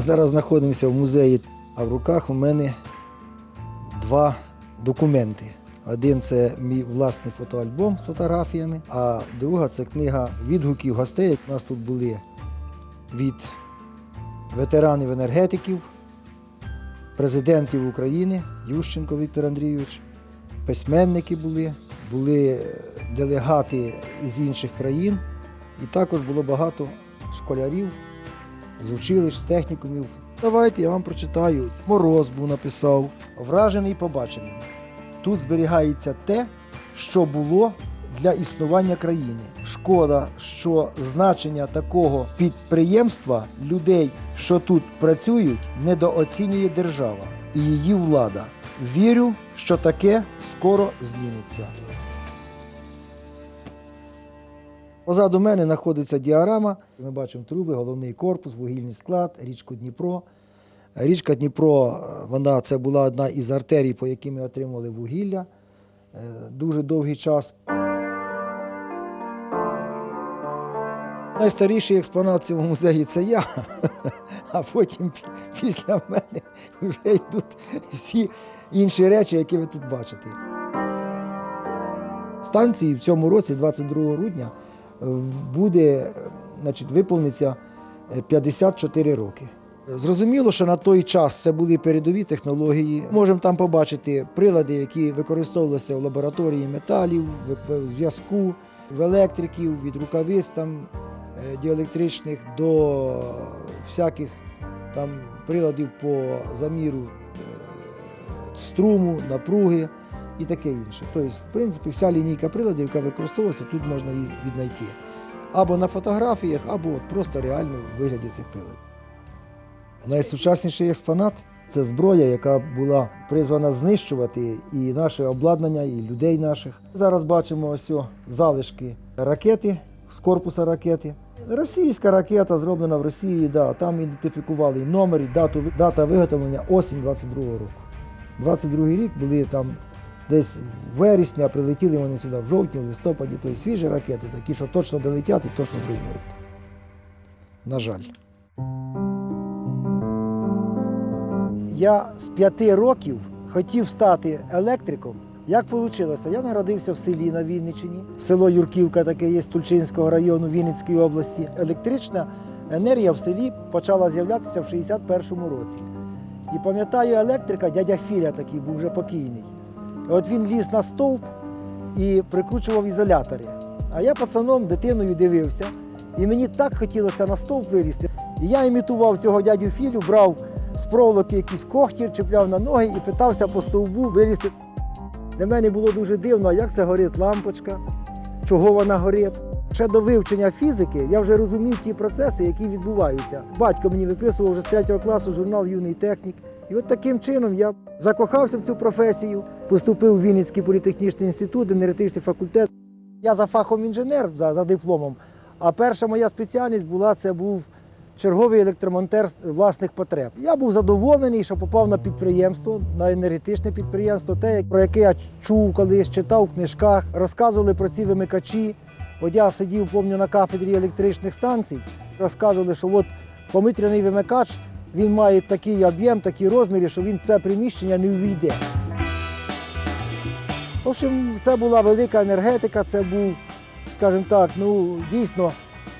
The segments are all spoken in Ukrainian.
зараз знаходимося в музеї, а в руках у мене два документи. Один це мій власний фотоальбом з фотографіями, а друга це книга відгуків гостей. У нас тут були від ветеранів енергетиків, президентів України, Ющенко Віктор Андрійович, письменники були, були делегати з інших країн, і також було багато школярів з училищ, з технікумів. Давайте я вам прочитаю. Мороз був написав, вражений побаченим. Тут зберігається те, що було для існування країни. Шкода, що значення такого підприємства людей, що тут працюють, недооцінює держава і її влада. Вірю, що таке скоро зміниться. Позаду мене знаходиться діарама. Ми бачимо труби, головний корпус, вугільний склад, річку Дніпро. Річка Дніпро, е, вона це була одна із артерій, по яким ми отримали вугілля е, дуже довгий час. Найстаріший експонат в цьому музеї це я, а потім після мене вже йдуть всі інші речі, які ви тут бачите. Станції в цьому році, 22 грудня, буде е, значить, виповниться е, 54 роки. Зрозуміло, що на той час це були передові технології. Можемо там побачити прилади, які використовувалися в лабораторії металів, в- в зв'язку, в електриків, від рукавиць там, е, діелектричних до всяких там приладів по заміру е, струму, напруги і таке інше. Тобто, в принципі, вся лінійка приладів, яка використовується, тут можна її віднайти. Або на фотографіях, або от просто реально в вигляді цих приладів. Найсучасніший експонат це зброя, яка була призвана знищувати і наше обладнання, і людей наших. Зараз бачимо ось залишки ракети з корпуса ракети. Російська ракета зроблена в Росії, да, там ідентифікували і номер, і дату, дата виготовлення осінь 22-го року. 22-й рік були там десь в вересні, а прилетіли вони сюди в жовтні, в листопаді, тобто свіжі ракети, такі, що точно долетять і точно зруйнують. На жаль. Я з п'яти років хотів стати електриком. Як вийшло? Я народився в селі на Вінниччині. Село Юрківка таке є з Тульчинського району Вінницької області. Електрична енергія в селі почала з'являтися в 61-му році. І пам'ятаю електрика, дядя Філя такий був вже покійний. От він ліз на стовп і прикручував ізолятори. А я пацаном, дитиною дивився, і мені так хотілося на стовп вилізти. І я імітував цього дядю Філю, брав з проволоки якийсь когтір, чіпляв на ноги і питався по стовбу вилізти. Для мене було дуже дивно, як це горить лампочка, чого вона горить. Ще до вивчення фізики я вже розумів ті процеси, які відбуваються. Батько мені виписував вже з 3 класу журнал Юний технік. І от таким чином я закохався в цю професію, поступив у Вінницький політехнічний інститут, енергетичний факультет. Я за фахом інженер, за, за дипломом. А перша моя спеціальність була це був черговий електромонтер власних потреб. Я був задоволений, що попав на підприємство, на енергетичне підприємство, те, про яке я чув колись, читав в книжках, розказували про ці вимикачі. От я сидів, пам'ятаю, на кафедрі електричних станцій, розказували, що от помитряний вимикач він має такий об'єм, такі розміри, що він в це приміщення не увійде. В общем, це була велика енергетика, це був, скажімо так, ну дійсно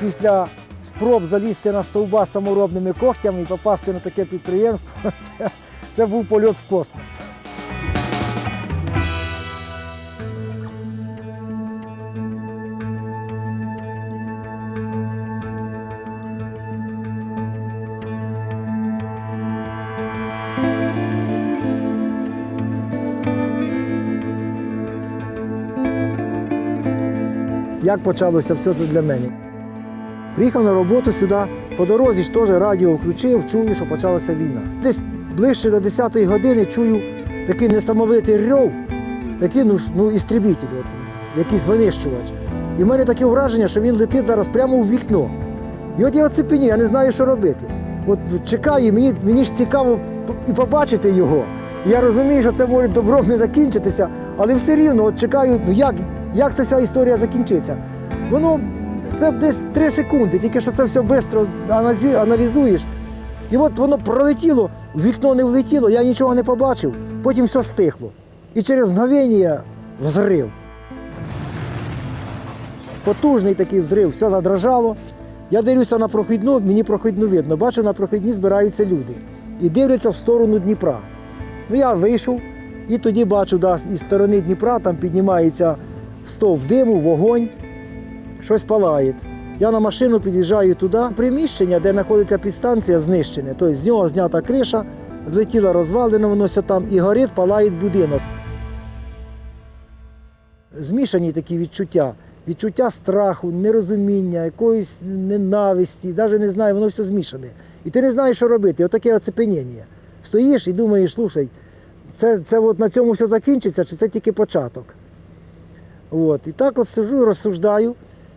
після спроб залізти на стовба саморобними когтями і попасти на таке підприємство, це, це був польот в космос. Як почалося все це для мене. Приїхав на роботу сюди, по дорозі ж теж радіо включив, чую, що почалася війна. Десь ближче до 10-ї години чую такий несамовитий рьов, такий ну, ну істребітель, от, якийсь винищувач. І в мене таке враження, що він летить зараз прямо у вікно. І от я оцепенію, я не знаю, що робити. От чекаю, мені, мені ж цікаво і побачити його. І я розумію, що це може добром не закінчитися, але все рівно от чекаю, ну як, як ця вся історія закінчиться. Воно це десь три секунди, тільки що це все швидко аналізуєш. І от воно пролетіло, вікно не влетіло, я нічого не побачив, потім все стихло. І через мгновення взрив. Потужний такий взрив, все задрожало. Я дивлюся на прохідну, мені прохідну видно. Бачу, на прохідні збираються люди і дивляться в сторону Дніпра. Ну я вийшов і тоді бачу, да, із сторони Дніпра там піднімається стовп диму, вогонь, щось палає. Я на машину під'їжджаю туди. Приміщення, де знаходиться підстанція, знищене. Тобто з нього знята криша, злетіла розвалина, воно все там і горить, палає будинок. Змішані такі відчуття. Відчуття страху, нерозуміння, якоїсь ненависті, навіть не знаю, воно все змішане. І ти не знаєш, що робити. Отаке оцепеніння. Стоїш і думаєш, слушай, це, це от на цьому все закінчиться, чи це тільки початок. От. І так от сижу, розсуждаю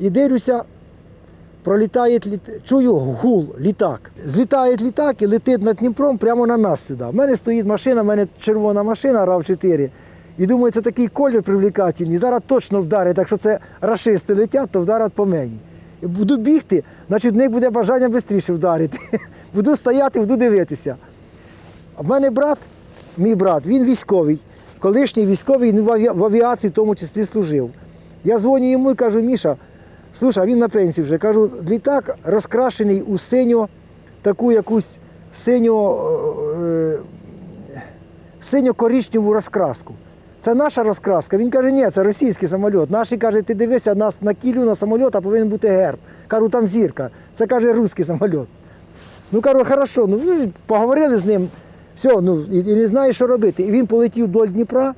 і дивлюся, пролітає чую гул, літак. Злітає літак і летить над Дніпром прямо на нас сюди. У мене стоїть машина, в мене червона машина RAV4. І думаю, це такий колір привлекательний. Зараз точно вдарить. Якщо це рашисти летять, то вдарять по мені. Буду бігти, значить в них буде бажання швидше вдарити. Буду стояти, буду дивитися. А в мене брат, мій брат, він військовий, колишній військовий ну, в авіації в тому числі служив. Я дзвоню йому і кажу, Міша, слушай, а він на пенсії вже. Кажу, літак розкрашений у синьо, таку якусь синьо, е, синьо-коричневу розкраску. Це наша розкраска. Він каже, ні, це російський самоліт. Наші каже, ти дивися, нас на кілю на самоліта повинен бути герб. Кажу, там зірка. Це каже русський самоліт. Ну кажу, хорошо, ну ну, поговорили з ним, все, ну і, і не знаю, що робити. І він полетів вдоль Дніпра,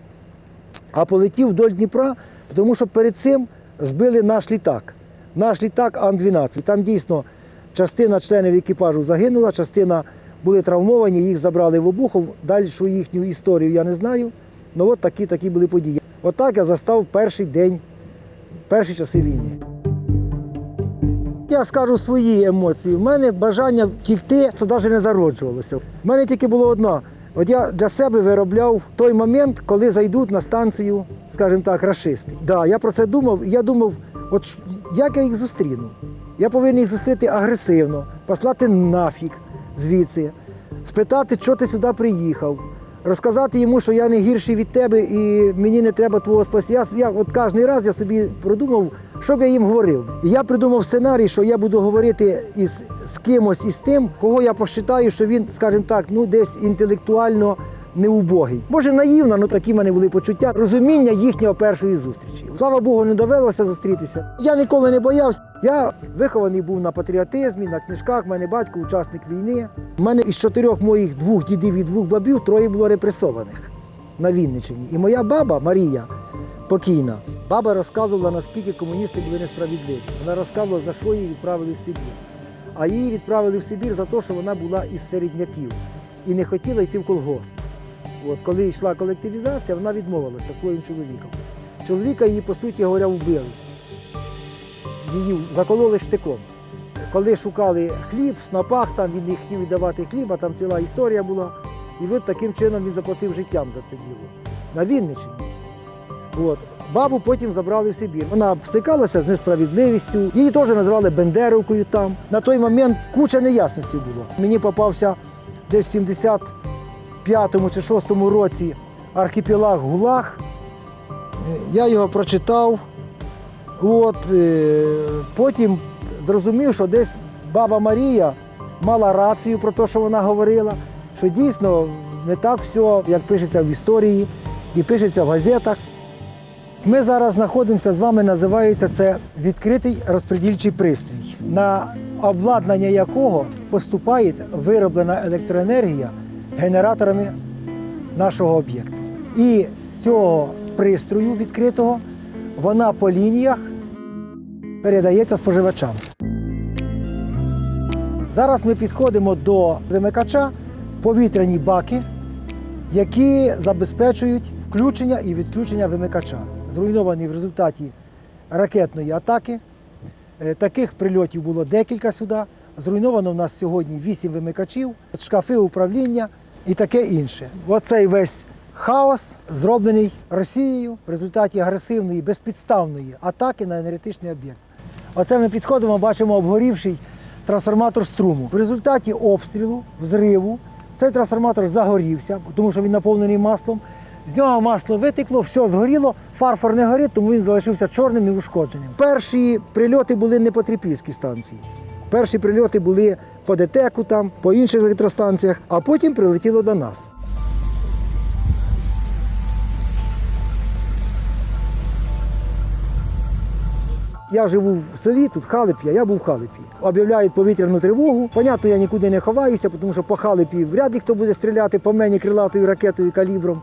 а полетів вдоль Дніпра, тому що перед цим збили наш літак. Наш літак Ан-12. Там дійсно частина членів екіпажу загинула, частина були травмовані, їх забрали в обухов. Далі їхню історію я не знаю. Ну от такі, такі були події. Отак я застав перший день, перші часи війни. Я скажу свої емоції. У мене бажання втікти, це навіть не зароджувалося. У мене тільки було одно. От я для себе виробляв той момент, коли зайдуть на станцію, скажімо так, рашисти. Да, я про це думав. і Я думав, от як я їх зустріну? Я повинен їх зустріти агресивно, послати нафіг звідси, спитати, що ти сюди приїхав, розказати йому, що я не гірший від тебе і мені не треба твого спасіння. Я, я от кожен раз я собі продумав, що б я їм говорив. І я придумав сценарій, що я буду говорити із з кимось із тим, кого я посчитаю, що він, скажімо так, ну десь інтелектуально неубогий. Може, наївно, але такі в мене були почуття, розуміння їхнього першої зустрічі. Слава Богу, не довелося зустрітися. Я ніколи не боявся. Я вихований був на патріотизмі, на книжках. У мене батько учасник війни. У мене із чотирьох моїх двох дідів і двох бабів троє було репресованих на Вінниччині. І моя баба Марія покійна. Баба розказувала, наскільки комуністи були несправедливі. Вона розказувала, за що її відправили в Сибір. А її відправили в Сибір за те, що вона була із середняків і не хотіла йти в колгосп. От, коли йшла колективізація, вона відмовилася своїм чоловіком. Чоловіка її, по суті говоря, вбили. Її закололи штиком. Коли шукали хліб в снопах, там він не хотів віддавати хліб, а там ціла історія була. І от таким чином він заплатив життям за це діло. На Вінниччині. От. Бабу потім забрали в Сибір. Вона стикалася з несправедливістю. Її теж називали Бендеровкою там. На той момент куча неясності було. Мені попався десь в 75-му чи 6-му році архіпелаг Гулаг. Е, Я його прочитав. От, е, потім зрозумів, що десь баба Марія мала рацію про те, що вона говорила, що дійсно не так все, як пишеться в історії і пишеться в газетах. Ми зараз знаходимося з вами, називається це відкритий розподільчий пристрій, на обладнання якого поступає вироблена електроенергія генераторами нашого об'єкту. І з цього пристрою відкритого вона по лініях передається споживачам. Зараз ми підходимо до вимикача повітряні баки, які забезпечують включення і відключення вимикача. Зруйнований в результаті ракетної атаки. Е, Таких прильотів було декілька сюди. Зруйновано в нас сьогодні 8 вимикачів, шкафи управління і таке інше. Оцей весь хаос зроблений Росією в результаті агресивної, безпідставної атаки на енергетичний об'єкт. Оце ми підходимо, бачимо обгорівший трансформатор струму. В результаті обстрілу, взриву, цей трансформатор загорівся, тому що він наповнений маслом. З нього масло витекло, все згоріло, фарфор не горить, тому він залишився чорним і ушкодженим. Перші прильоти були не по Трипільській станції. Перші прильоти були по ДТЕКу, там, по інших електростанціях, а потім прилетіло до нас. Я живу в селі, тут Халип'я, я був в Халипі. Об'являють повітряну тривогу. Понятно, я нікуди не ховаюся, тому що по Халипі вряд ли хто буде стріляти по мені крилатою ракетою калібром.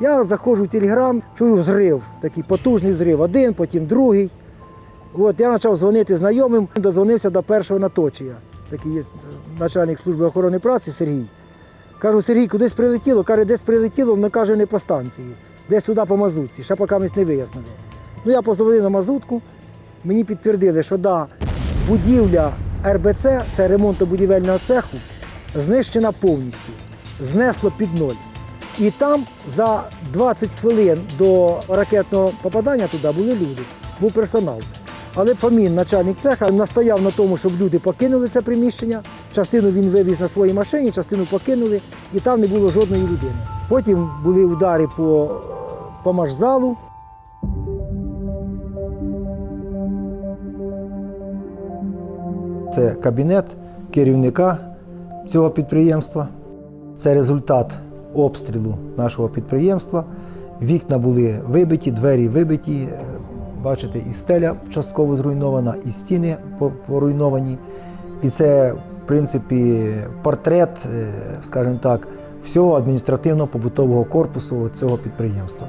Я заходжу в телеграм, чую взрив, такий потужний взрив, один, потім другий. От я почав дзвонити знайомим, дозвонився до першого наточія. Такий є начальник служби охорони праці Сергій. Кажу, Сергій, кудись прилетіло? Каже, десь прилетіло, воно каже, не по станції, десь туди по мазутці, ще поки ми не вияснили. Ну я позвонив на мазутку, мені підтвердили, що да, будівля РБЦ, це ремонтобудівельного цеху, знищена повністю, знесло під ноль. І там за 20 хвилин до ракетного попадання туди були люди, був персонал. Але Фомін, начальник цеха, настояв на тому, щоб люди покинули це приміщення. Частину він вивіз на своїй машині, частину покинули, і там не було жодної людини. Потім були удари по, по машзалу. Це кабінет керівника цього підприємства. Це результат обстрілу нашого підприємства. Вікна були вибиті, двері вибиті. Бачите, і стеля частково зруйнована, і стіни поруйновані. І це, в принципі, портрет, е, скажімо так, всього адміністративно-побутового корпусу цього підприємства.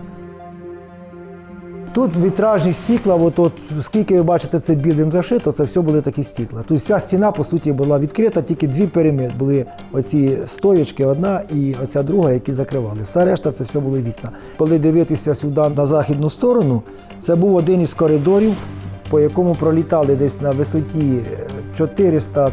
Тут вітражні стікла, от, от, скільки ви бачите, це білим зашито, це все були такі стікла. Тобто вся стіна, по суті, була відкрита, тільки дві перемір були оці стоячки, одна і оця друга, які закривали. Все решта це все були вікна. Коли дивитися сюди на західну сторону, це був один із коридорів, по якому пролітали десь на висоті 400-600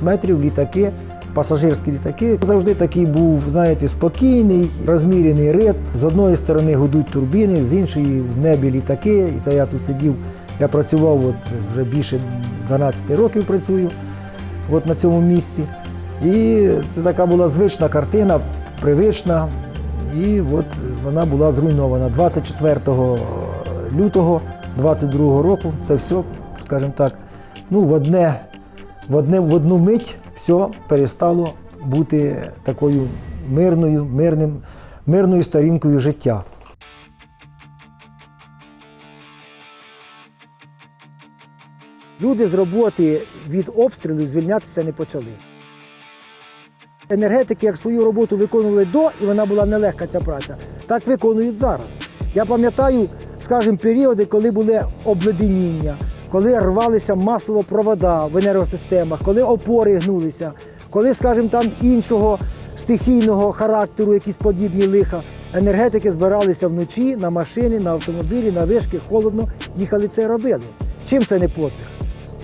метрів літаки. Пасажирські літаки завжди такий був, знаєте, спокійний, розмірений ритм. З одної сторони гудуть турбіни, з іншої в небі літаки. І це я тут сидів. Я працював от вже більше 12 років працюю от на цьому місці. І це така була звична картина, привична. І от вона була зруйнована 24 лютого 22 року. Це все, скажімо так, ну, в одне в, одне, в одну мить все перестало бути такою мирною, мирним, мирною сторінкою життя. Люди з роботи від обстрілу звільнятися не почали. Енергетики як свою роботу виконували до, і вона була нелегка ця праця, так виконують зараз. Я пам'ятаю, скажімо, періоди, коли були обледеніння, коли рвалися масово провода в енергосистемах, коли опори гнулися, коли, скажімо, там іншого стихійного характеру, якісь подібні лиха. Енергетики збиралися вночі на машини, на автомобілі, на вишки, холодно, їхали це робили. Чим це не подвиг?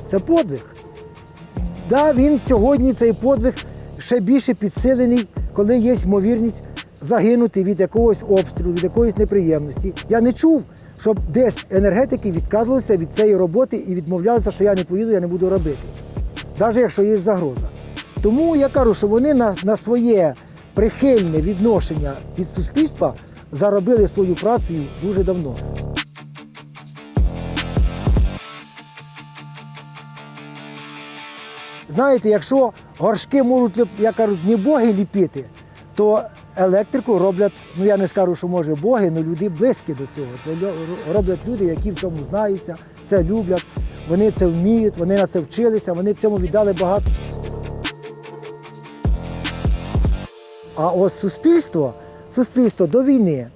Це подвиг. Да, він сьогодні цей подвиг ще більше підсилений, коли є ймовірність загинути від якогось обстрілу, від якоїсь неприємності. Я не чув, щоб десь енергетики відказувалися від цієї роботи і відмовлялися, що я не поїду, я не буду робити, навіть якщо є загроза. Тому я кажу, що вони на, на своє прихильне відношення від суспільства заробили свою працю дуже давно. Знаєте, якщо горшки можуть, як кажуть, не боги ліпити, то електрику роблять, ну я не скажу, що може боги, але люди близькі до цього. Це роблять люди, які в цьому знаються, це люблять, вони це вміють, вони на це вчилися, вони цьому віддали багато. А от суспільство, суспільство до війни,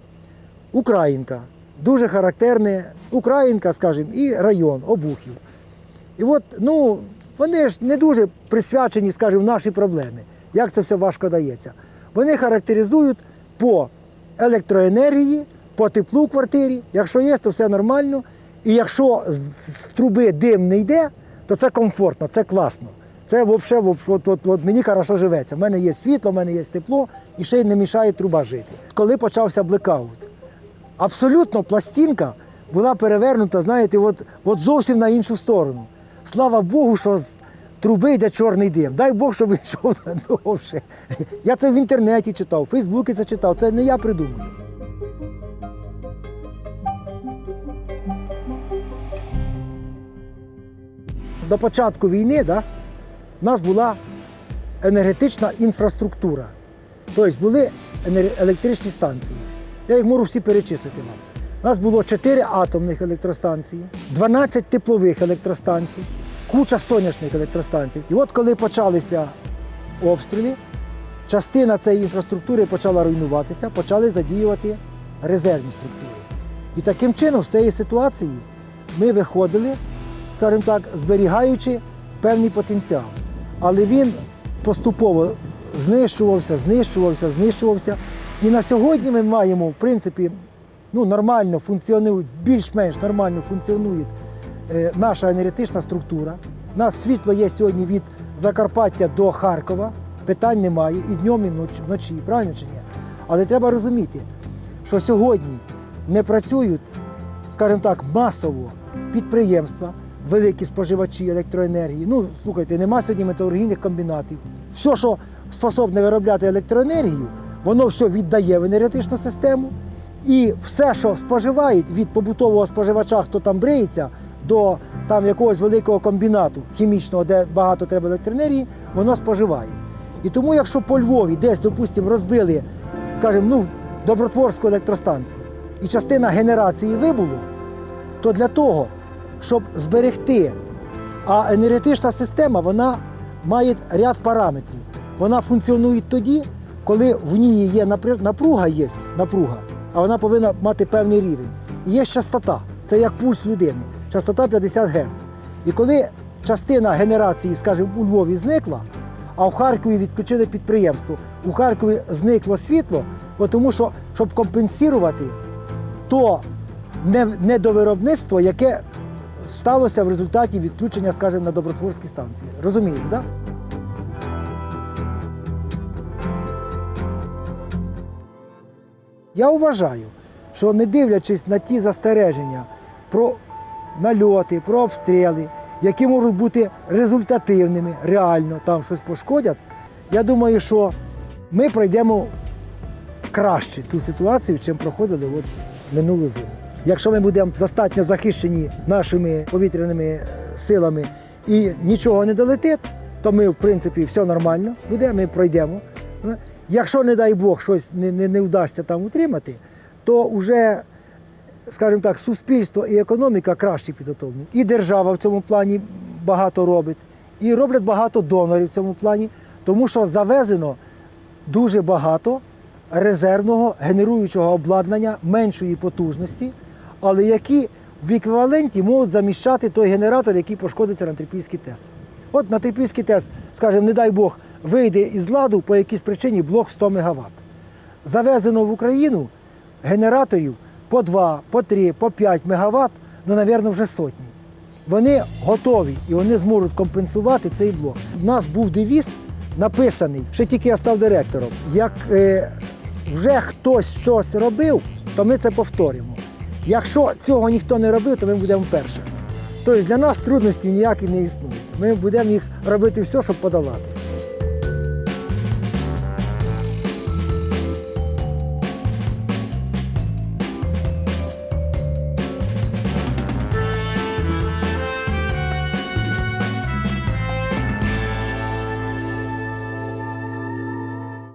українка, дуже характерне Українка, скажімо, і район Обухів. І от, ну, вони ж не дуже присвячені, скажімо, наші проблеми, як це все важко дається. Вони характеризують по електроенергії, по теплу в квартирі. Якщо є, то все нормально. І якщо з, труби дим не йде, то це комфортно, це класно. Це взагалі от, от, от мені хорошо живеться. У мене є світло, в мене є тепло, і ще й не мішає труба жити. Коли почався блекаут, абсолютно пластинка була перевернута, знаєте, от, от зовсім на іншу сторону. Слава Богу, що труби йде чорний дим. Дай Бог, щоб він йшов довше. Я це в інтернеті читав, в Фейсбуці це читав. Це не я придумав. До початку війни да, в нас була енергетична інфраструктура. Тобто були електричні станції. Я їх можу всі перечислити вам. У нас було 4 атомних електростанції, 12 теплових електростанцій, куча сонячних електростанцій. І от коли почалися обстріли, частина цієї інфраструктури почала руйнуватися, почали задіювати резервні структури. І таким чином з цієї ситуації ми виходили, скажімо так, зберігаючи певний потенціал. Але він поступово знищувався, знищувався, знищувався. І на сьогодні ми маємо, в принципі, ну, нормально функціонує, більш-менш нормально функціонує е, наша енергетична структура. У нас світло є сьогодні від Закарпаття до Харкова, питань немає, і днем, і вночі, правильно чи ні? Але треба розуміти, що сьогодні не працюють, скажімо так, масово підприємства, великі споживачі електроенергії. Ну, слухайте, нема сьогодні металургійних комбінатів. Все, що способне виробляти електроенергію, воно все віддає в енергетичну систему. І все, що споживають від побутового споживача, хто там бриється, до там якогось великого комбінату хімічного, де багато треба електроенергії, воно споживає. І тому, якщо по Львові десь, допустимо, розбили, скажімо, ну, добротворську електростанцію, і частина генерації вибуло, то для того, щоб зберегти, а енергетична система вона має ряд параметрів. Вона функціонує тоді, коли в ній є напруга, є напруга, а вона повинна мати певний рівень. І є частота, це як пульс людини, частота 50 Гц. І коли частина генерації, скажімо, у Львові зникла, а в Харкові відключили підприємство, у Харкові зникло світло, тому що, щоб компенсувати то недовиробництво, яке сталося в результаті відключення, скажімо, на добротворській станції. Розумієте, так? Да? Я вважаю, що не дивлячись на ті застереження про нальоти, про обстріли, які можуть бути результативними, реально там щось пошкодять, я думаю, що ми пройдемо краще ту ситуацію, чим проходили от минулу зиму. Якщо ми будемо достатньо захищені нашими повітряними е, силами і нічого не долетить, то ми, в принципі, все нормально буде, ми пройдемо. Е, Якщо, не дай Бог, щось не, не, не вдасться там утримати, то вже, скажімо так, суспільство і економіка краще підготовлені. І держава в цьому плані багато робить, і роблять багато донорів в цьому плані, тому що завезено дуже багато резервного генеруючого обладнання меншої потужності, але які в еквіваленті можуть заміщати той генератор, який пошкодиться на Трипільський ТЕС. От на Трипільський ТЕС, скажімо, не дай Бог, вийде із ладу по якійсь причині блок 100 МВт. Завезено в Україну генераторів по 2, по 3, по 5 МВт, ну, напевно, вже сотні. Вони готові і вони зможуть компенсувати цей блок. У нас був девіз написаний, ще тільки я став директором. Як е, вже хтось щось робив, то ми це повторимо. Якщо цього ніхто не робив, то ми будемо першими. Тобто для нас трудностей ніяких не існує. Ми будемо їх робити все, щоб подолати.